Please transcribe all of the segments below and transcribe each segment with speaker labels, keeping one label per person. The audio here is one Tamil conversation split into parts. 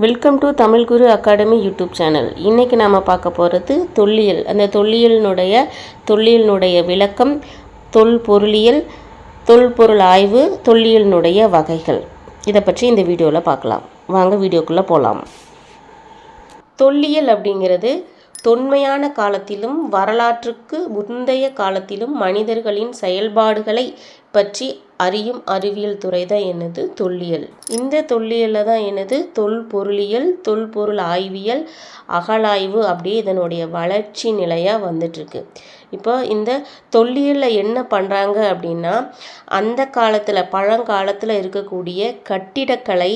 Speaker 1: Welcome to Tamil Guru academy YouTube channel இன்றைக்கி நாம் பார்க்க போகிறது தொல்லியல். அந்த தொல்லியலினுடைய தொல்லியலினுடைய விளக்கம் தொல்பொருளியல் தொல்பொருள் ஆய்வு தொல்லியலினுடைய வகைகள். இதை பற்றி இந்த வீடியோவில் பார்க்கலாம். வாங்க வீடியோக்குள்ளே போகலாம் தொல்லியல் அப்படிங்கிறது தொன்மையான காலத்திலும் வரலாற்றுக்கு முந்தைய காலத்திலும் மனிதர்களின் செயல்பாடுகளை பற்றி அறியும் அறிவியல் துறை தான் என்னது? தொல்லியல். இந்த தொல்லியலில் தான் என்னது? தொல்பொருளியல் தொல்பொருள் ஆய்வியல் அகழாய்வு அப்படியே இதனுடைய வளர்ச்சி நிலையாக வந்துட்டுருக்கு. இப்போ இந்த தொல்லியலில் என்ன பண்ணுறாங்க அப்படின்னா அந்த காலத்தில் பழங்காலத்தில் இருக்கக்கூடிய கட்டிடக்கலை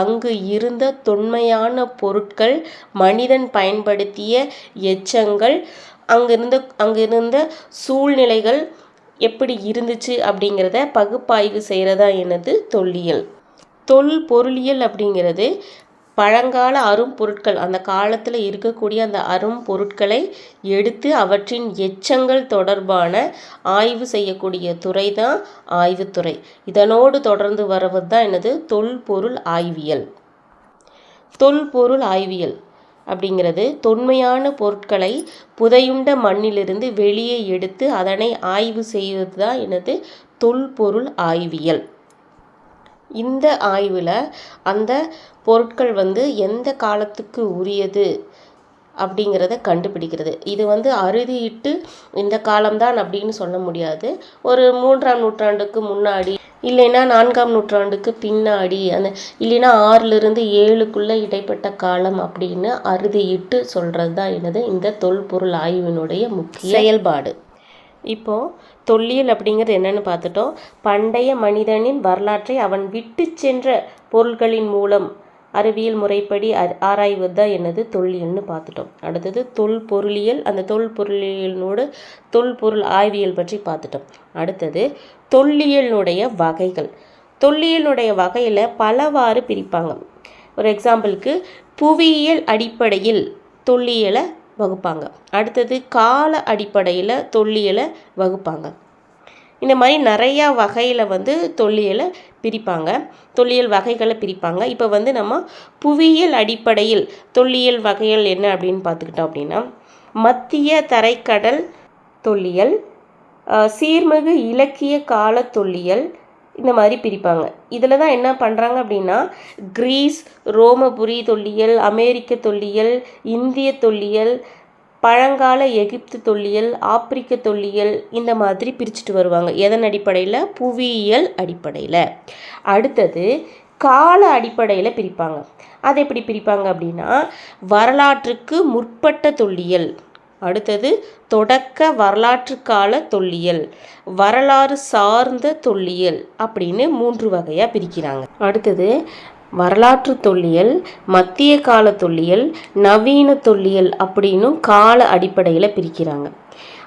Speaker 1: அங்கு இருந்த தொன்மையான பொருட்கள் மனிதன் பயன்படுத்திய எச்சங்கள் அங்கிருந்த அங்கிருந்த சூழ்நிலைகள் எப்படி இருந்துச்சு அப்படிங்கிறத பகுப்பாய்வு செய்கிறதா என்னது தொல்லியல். தொல் பொருளியல் அப்படிங்கிறது பழங்கால அரும்பொருட்கள் அந்த காலத்தில் இருக்கக்கூடிய அந்த அரும்பொருட்களை எடுத்து அவற்றின் எச்சங்கள் தொடர்பான ஆய்வு செய்யக்கூடிய துறை தான் ஆய்வுத்துறை இதனோடு தொடர்ந்து வருவது தான் எனது தொல்பொருள் ஆய்வியல். தொல்பொருள் ஆய்வியல். அப்படிங்கிறது தொன்மையான பொருட்களை புதையுண்ட மண்ணிலிருந்து வெளியே எடுத்து அதனை ஆய்வு செய்வது தான் எனது தொல்பொருள் ஆய்வியல். இந்த ஆய்வில் அந்த பொருட்கள் வந்து எந்த காலத்துக்கு உரியது அப்படிங்கிறத கண்டுபிடிக்கிறது. இது வந்து அறுதியிட்டு இந்த காலம்தான் அப்படின்னு சொல்ல முடியாது. ஒரு மூன்றாம் நூற்றாண்டுக்கு முன்னாடி இல்லைன்னா நான்காம் நூற்றாண்டுக்கு பின்னாடி அந்த இல்லைன்னா ஆறிலிருந்து ஏழுக்குள்ளே இடைப்பட்ட காலம் அப்படின்னு அறுதியிட்டு சொல்கிறது தான் என்னது? இந்த தொல்பொருள் ஆய்வினுடைய முக்கிய செயல்பாடு. இப்போது தொல்லியல் அப்படிங்கிறது என்னென்னு பார்த்துட்டோம். பண்டைய மனிதனின் வரலாற்றை அவன் விட்டு சென்ற பொருள்களின் மூலம் அறிவியல் முறைப்படி ஆராய்வது தான் என்னது தொல்லியல்னு பார்த்துட்டோம். அடுத்தது தொல்பொருளியல் அந்த தொல்பொருளியலினோட தொல்பொருள் ஆய்வியல் பற்றி பார்த்துட்டோம். அடுத்தது தொல்லியலினுடைய வகைகள். தொல்லியலுடைய வகையில் பலவாறு பிரிப்பாங்க. ஒரு எக்ஸாம்பிளுக்கு புவியியல் அடிப்படையில் தொல்லியலை வகுப்பாங்க. அடுத்தது கால அடிப்படையில் தொல்லியலை வகுப்பாங்க. இந்த மாதிரி நிறையா வகையில் வந்து தொல்லியலை பிரிப்பாங்க. தொல்லியல் வகைகளை பிரிப்பாங்க. இப்போ வந்து நம்ம புவியியல் அடிப்படையில் தொல்லியல் வகைகள் என்ன அப்படின்னு பார்த்துக்கிட்டோம் அப்படின்னா மத்திய தரைக்கடல் தொல்லியல் சீர்மிகு இலக்கிய கால தொல்லியல் இந்த மாதிரி பிரிப்பாங்க. இதில் தான் என்ன பண்ணுறாங்க அப்படின்னா கிரீஸ் ரோமபுரி தொல்லியல் அமெரிக்க தொல்லியல் இந்திய தொல்லியல் பழங்கால எகிப்து தொல்லியல் ஆப்பிரிக்க தொல்லியல் இந்த மாதிரி பிரிச்சுட்டு வருவாங்க. எதன் அடிப்படையில்? புவியியல் அடிப்படையில். அடுத்தது கால அடிப்படையில் பிரிப்பாங்க. அதை எப்படி பிரிப்பாங்க அப்படின்னா வரலாற்றுக்கு முற்பட்ட தொல்லியல். அடுத்தது தொடக்க வரலாற்று கால தொல்லியல். வரலாறு சார்ந்த தொல்லியல் அப்படின்னு மூன்று வகையாக பிரிக்கிறாங்க. அடுத்தது வரலாற்று தொல்லியல் மத்திய கால தொல்லியல் நவீன தொல்லியல் அப்படின்னும் கால அடிப்படையில் பிரிக்கிறாங்க.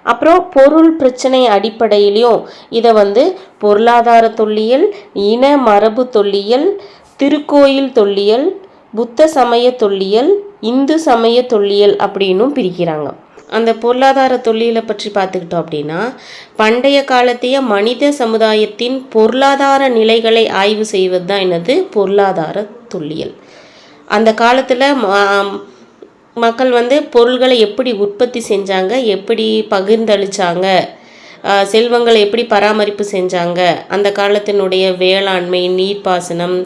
Speaker 1: அப்புறம் பொருள் பிரச்சனை அடிப்படையிலையும் இதை வந்து பொருளாதார தொல்லியல் இன மரபு தொல்லியல் திருக்கோயில் தொல்லியல் புத்த சமய தொல்லியல் இந்து சமய தொல்லியல் அப்படின்னும் பிரிக்கிறாங்க. அந்த பொருளாதார தொல்லியலை பற்றி பார்த்துக்கிட்டோம் அப்படின்னா பண்டைய காலத்திய மனித சமுதாயத்தின் பொருளாதார நிலைகளை ஆய்வு செய்வது தான் என்னது? பொருளாதார தொல்லியல். அந்த காலத்தில் மக்கள் வந்து பொருள்களை எப்படி உற்பத்தி செஞ்சாங்க? எப்படி பகிர்ந்தளித்தாங்க செல்வங்களை எப்படி பராமரிப்பு செஞ்சாங்க? அந்த காலத்தினுடைய வேளாண்மை நீர்ப்பாசனம்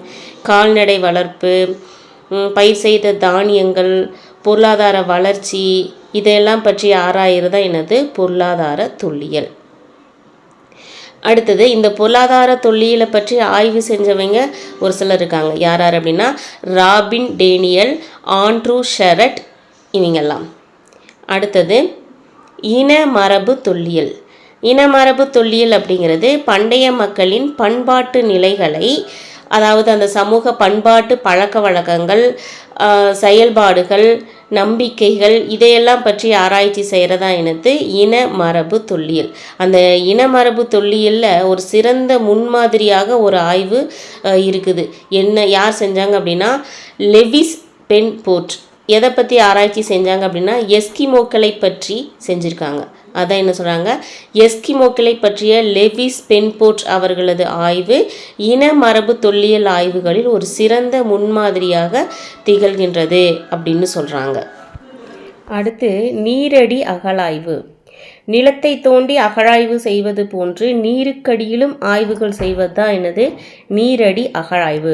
Speaker 1: கால்நடை வளர்ப்பு பயிர் செய்த தானியங்கள் பொருளாதார வளர்ச்சி இதையெல்லாம் பற்றி ஆராயிறதா எனது பொருளாதார தொல்லியல். அடுத்தது இந்த பொருளாதார தொல்லியலை பற்றி ஆய்வு செஞ்சவங்க ஒரு சிலர் இருக்காங்க. யார் யார் அப்படின்னா ராபின் டேனியல் ஆண்ட்ரூ ஷெரட் இவங்கெல்லாம். அடுத்தது இன மரபு தொல்லியல். இனமரபு தொல்லியல் அப்படிங்கிறது பண்டைய மக்களின் பண்பாட்டு நிலைகளை அதாவது அந்த சமூக பண்பாட்டு பழக்க வழக்கங்கள் செயல்பாடுகள் நம்பிக்கைகள் இதையெல்லாம் பற்றி ஆராய்ச்சி செய்கிறதா எனது இன மரபு தொல்லியல். அந்த இன மரபு தொல்லியலில் ஒரு சிறந்த முன்மாதிரியாக ஒரு ஆய்வு இருக்குது. என்ன யார் செஞ்சாங்க அப்படின்னா லெவிஸ் பென் போர்ட். எதை பற்றி ஆராய்ச்சி செஞ்சாங்க அப்படின்னா எஸ்கிமோக்களை பற்றி செஞ்சுருக்காங்க. அதான் என்ன சொல்கிறாங்க எஸ்கிமோக்களை பற்றிய லெவிஸ் பென்போர்ட் அவர்களது ஆய்வு இன மரபு தொல்லியல் ஆய்வுகளில் ஒரு சிறந்த முன்மாதிரியாக திகழ்கின்றது அப்படின்னு சொல்கிறாங்க அடுத்து நீரடி அகழாய்வு நிலத்தை தோண்டி அகழாய்வு செய்வது போன்று நீருக்கடியிலும் ஆய்வுகள் செய்வது தான் என்னது? நீரடி அகழாய்வு.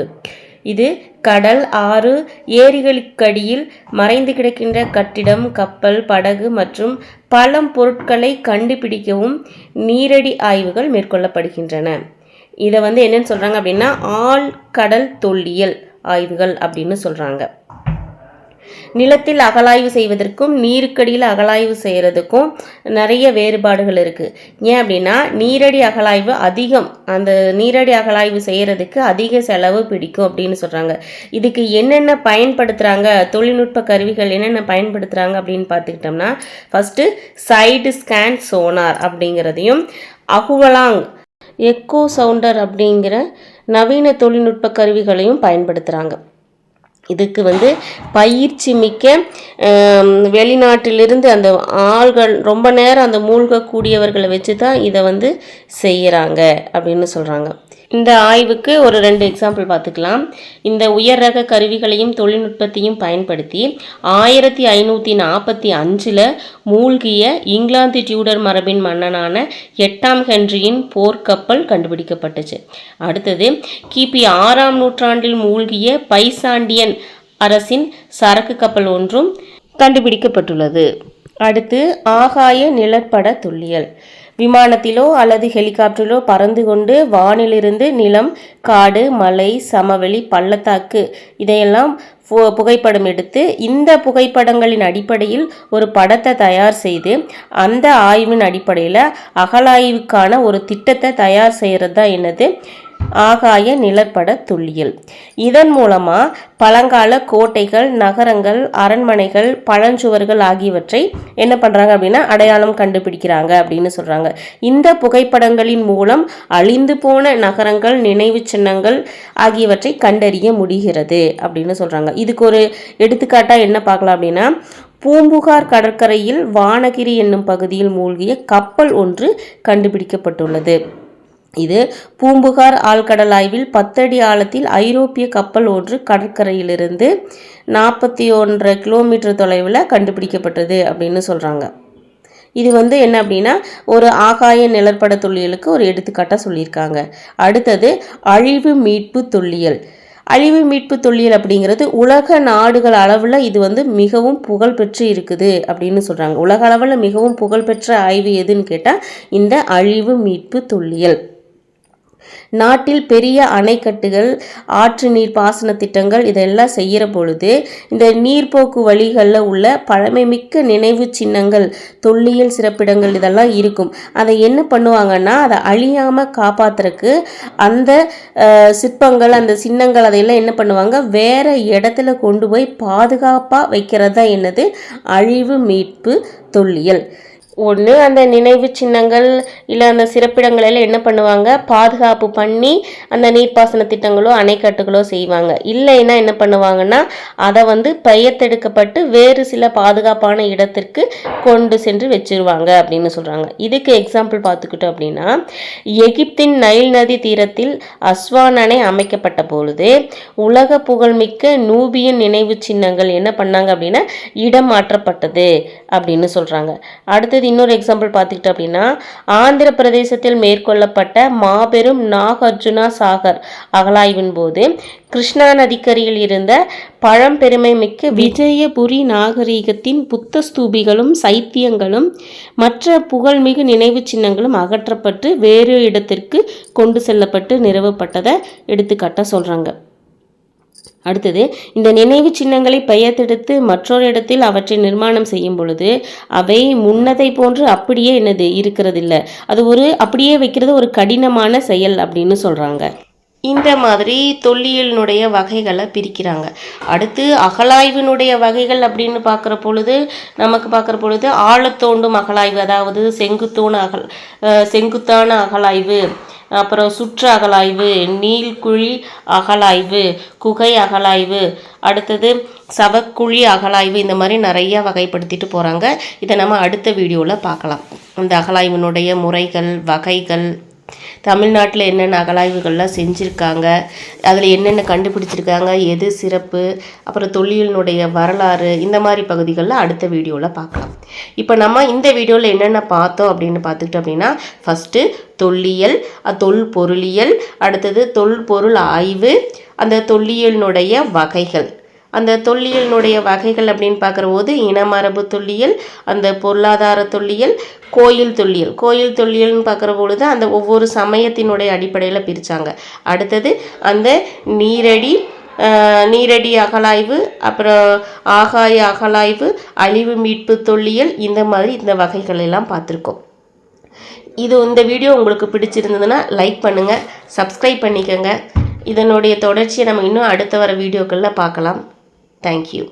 Speaker 1: இது கடல் ஆறு ஏரிகளுக்கடியில் மறைந்து கிடக்கின்ற கட்டிடம் கப்பல் படகு மற்றும் பழம் பொருட்களை கண்டுபிடிக்கவும் நீரடி ஆய்வுகள் மேற்கொள்ளப்படுகின்றன. இதை வந்து என்னன்னு சொல்கிறாங்க அப்படின்னா ஆழ்கடல் தொல்லியல் ஆய்வுகள் அப்படின்னு சொல்கிறாங்க நிலத்தில் அகலாய்வு செய்வதற்கும் நீருக்கடியில் அகலாய்வு செய்கிறதுக்கும் நிறைய வேறுபாடுகள் இருக்குது ஏன் அப்படின்னா நீரடி அகலாய்வு அதிகம். அந்த நீரடி அகலாய்வு செய்கிறதுக்கு அதிக செலவு பிடிக்கும் அப்படின்னு சொல்கிறாங்க இதுக்கு என்னென்ன பயன்படுத்துகிறாங்க தொழில்நுட்ப கருவிகள் என்னென்ன பயன்படுத்துகிறாங்க அப்படின்னு பார்த்துக்கிட்டோம்னா ஃபஸ்ட்டு சைடு ஸ்கேன் சோனார் அப்படிங்கிறதையும் அகுவலாங் எக்கோ சவுண்டர் அப்படிங்கிற நவீன தொழில்நுட்ப கருவிகளையும் பயன்படுத்துகிறாங்க இதுக்கு வந்து பயிற்சி மிக்க வெளிநாட்டிலிருந்து அந்த ஆள்கள் ரொம்ப நேரம் அந்த மூழ்கக்கூடியவர்களை வச்சு தான் இதை வந்து செய்கிறாங்க அப்படின்னு சொல்கிறாங்க இந்த ஆய்வுக்கு ஒரு ரெண்டு எக்ஸாம்பிள் பார்த்துக்கலாம். இந்த உயர் ரக கருவிகளையும் தொழில்நுட்பத்தையும் பயன்படுத்தி ஆயிரத்தி ஐநூற்றி நாற்பத்தி அஞ்சில் மூழ்கிய இங்கிலாந்து டியூடர் மரபின் மன்னனான எட்டாம் ஹென்ரியின் போர்க்கப்பல் கண்டுபிடிக்கப்பட்டுச்சு. அடுத்தது கிபி ஆறாம் நூற்றாண்டில் மூழ்கிய பைசாண்டியன் அரசின் சரக்கு கப்பல் ஒன்றும் கண்டுபிடிக்கப்பட்டுள்ளது. அடுத்து ஆகாய நிழற்பட துல்லியல் விமானத்திலோ அல்லது ஹெலிகாப்டரிலோ பறந்து கொண்டு வானிலிருந்து நிலம் காடு மலை சமவெளி பள்ளத்தாக்கு இதையெல்லாம் பு- புகைப்படம் எடுத்து இந்த புகைப்படங்களின் அடிப்படையில் ஒரு படத்தை தயார் செய்து அந்த ஆய்வின் அடிப்படையில் அகலாய்வுக்கான ஒரு திட்டத்தை தயார் செய்கிறது தான் என்னது? ஆகாய நிழற்பட துல்லியல் இதன் மூலமாக பழங்கால கோட்டைகள் நகரங்கள் அரண்மனைகள் பழஞ்சுவர்கள் ஆகியவற்றை என்ன பண்ணுறாங்க அப்படின்னா அடையாளம் கண்டுபிடிக்கிறாங்க அப்படின்னு சொல்கிறாங்க இந்த புகைப்படங்களின் மூலம் அழிந்து போன நகரங்கள் நினைவு சின்னங்கள் ஆகியவற்றை கண்டறிய முடிகிறது அப்படின்னு சொல்கிறாங்க இதுக்கு ஒரு எடுத்துக்காட்டாக என்ன பார்க்கலாம் அப்படின்னா பூம்புகார் கடற்கரையில் வானகிரி என்னும் பகுதியில் மூழ்கிய கப்பல் ஒன்று கண்டுபிடிக்கப்பட்டுள்ளது. இது பூம்புகார் ஆழ்கடல் ஆய்வில் பத்தடி ஆழத்தில் ஐரோப்பிய கப்பல் ஒன்று கடற்கரையிலிருந்து நாற்பத்தி ஒன்றரை கிலோமீட்டர் தொலைவில் கண்டுபிடிக்கப்பட்டது அப்படின்னு சொல்கிறாங்க இது வந்து என்ன அப்படின்னா ஒரு ஆகாய நிழற்பட தொல்லியலுக்கு ஒரு எடுத்துக்காட்டாக சொல்லியிருக்காங்க. அடுத்தது அழிவு மீட்பு தொல்லியல் அழிவு மீட்பு தொல்லியல் அப்படிங்கிறது உலக நாடுகள் அளவில் இது வந்து மிகவும் புகழ்பெற்று இருக்குது அப்படின்னு சொல்கிறாங்க உலக அளவில் மிகவும் புகழ்பெற்ற ஆய்வு எதுன்னு கேட்டால் இந்த அழிவு மீட்பு தொல்லியல் நாட்டில் பெரிய அணைக்கட்டுகள் ஆற்று நீர் பாசன திட்டங்கள் இதெல்லாம் செய்கிற பொழுது இந்த நீர்ப்போக்கு வழிகளில் உள்ள பழமைமிக்க நினைவு சின்னங்கள் தொல்லியல் சிறப்பிடங்கள் இதெல்லாம் இருக்கும். அதை என்ன பண்ணுவாங்கன்னா அதை அழியாமல் காப்பாத்துறதுக்கு அந்த சிற்பங்கள் அந்த சின்னங்கள் அதையெல்லாம் என்ன பண்ணுவாங்க வேற இடத்துல கொண்டு போய் பாதுகாப்பாக வைக்கிறது தான் என்னது? அழிவு மீட்பு தொல்லியல். ஒன்று அந்த நினைவு சின்னங்கள் இல்லை அந்த சிறப்பிடங்களில் என்ன பண்ணுவாங்க? பாதுகாப்பு பண்ணி அந்த நீர்ப்பாசன திட்டங்களோ அணைக்கட்டுகளோ செய்வாங்க. இல்லைன்னா என்ன பண்ணுவாங்கன்னா அதை வந்து பெயர்த்தெடுக்கப்பட்டு வேறு சில பாதுகாப்பான இடத்திற்கு கொண்டு சென்று வச்சிருவாங்க அப்படின்னு சொல்கிறாங்க இதுக்கு எக்ஸாம்பிள் பார்த்துக்கிட்டோம் அப்படின்னா எகிப்தின் நைல் நதி தீரத்தில் அஸ்வான் அணை அமைக்கப்பட்ட பொழுது உலக புகழ்மிக்க நூபியன் நினைவு சின்னங்கள் என்ன பண்ணாங்க அப்படின்னா இடம் மாற்றப்பட்டது அப்படின்னு சொல்கிறாங்க அடுத்தது இன்னொரு எக்ஸாம்பிள் பார்த்துக்கிட்டோம் அப்படின்னா ஆந்திர பிரதேசத்தில் மேற்கொள்ளப்பட்ட மாபெரும் நாகார்ஜுனா சாகர் அகலாய்வின் போது கிருஷ்ணா நதிக்கரையில் இருந்த பழம்பெருமை மிக்க விஜயபுரி நாகரீகத்தின் புத்த ஸ்தூபிகளும் சைத்தியங்களும் மற்ற புகழ்மிகு நினைவுச் சின்னங்களும் அகற்றப்பட்டு வேறு இடத்திற்கு கொண்டு செல்லப்பட்டு நிறுவப்பட்டதை எடுத்துக்காட்ட சொல்கிறாங்க அடுத்தது இந்த நினைவு சின்னங்களை பெயர்த்தெடுத்து மற்றொரு இடத்தில் அவற்றை நிர்மாணம் செய்யும் பொழுது அவை முன்னதை போன்று அப்படியே என்னது இருக்கிறதில்ல. அது ஒரு அப்படியே வைக்கிறது ஒரு கடினமான செயல் அப்படின்னு சொல்கிறாங்க இந்த மாதிரி தொல்லியலினுடைய வகைகளை பிரிக்கிறாங்க. அடுத்து அகழாய்வினுடைய வகைகள் அப்படின்னு பார்க்குற பொழுது நமக்கு பார்க்குற பொழுது ஆழத்தோண்டும் அகலாய்வு அதாவது செங்குத்தோன அகல் செங்குத்தான அகழாய்வு அப்புறம் சுற்று அகழாய்வு நீள்குழி அகழாய்வு குகை அகழாய்வு அடுத்தது சவக்குழி அகழாய்வு இந்த மாதிரி நிறையா வகைப்படுத்திட்டு போகிறாங்க இதை நம்ம அடுத்த வீடியோவில் பார்க்கலாம். இந்த அகழாய்வினுடைய முறைகள் வகைகள் தமிழ்நாட்டில் என்னென்ன அகலாய்வுகள்லாம் செஞ்சுருக்காங்க அதில் என்னென்ன கண்டுபிடிச்சிருக்காங்க எது சிறப்பு அப்புறம் தொல்லியலினுடைய வரலாறு இந்த மாதிரி பகுதிகளில் அடுத்த வீடியோவில் பார்க்கலாம். இப்போ நம்ம இந்த வீடியோவில் என்னென்ன பார்த்தோம் அப்படின்னு பார்த்துக்கிட்டோம் அப்படின்னா ஃபஸ்ட்டு தொல்லியல் தொல் பொருளியல் அடுத்தது தொல்பொருள் ஆய்வு அந்த தொல்லியலினுடைய வகைகள். அந்த தொல்லியலினுடைய வகைகள் அப்படின்னு பார்க்குற போது இனமரபு தொல்லியல் அந்த பொருளாதார தொல்லியல் கோயில் தொல்லியல். கோயில் தொல்லியல்னு பார்க்குற பொழுது அந்த ஒவ்வொரு சமயத்தினுடைய அடிப்படையில் பிரித்தாங்க அடுத்தது அந்த நீரடி நீரடி அகலாய்வு அப்புறம் ஆகாய அகலாய்வு அழிவு மீட்பு தொல்லியல் இந்த மாதிரி இந்த வகைகள் எல்லாம் பார்த்துருக்கோம். இது இந்த வீடியோ உங்களுக்கு பிடிச்சிருந்ததுன்னா லைக் பண்ணுங்கள் சப்ஸ்கிரைப் பண்ணிக்கோங்க. இதனுடைய தொடர்ச்சியை நம்ம இன்னும் அடுத்த வர வீடியோக்களில் பார்க்கலாம். தேங்க்யூ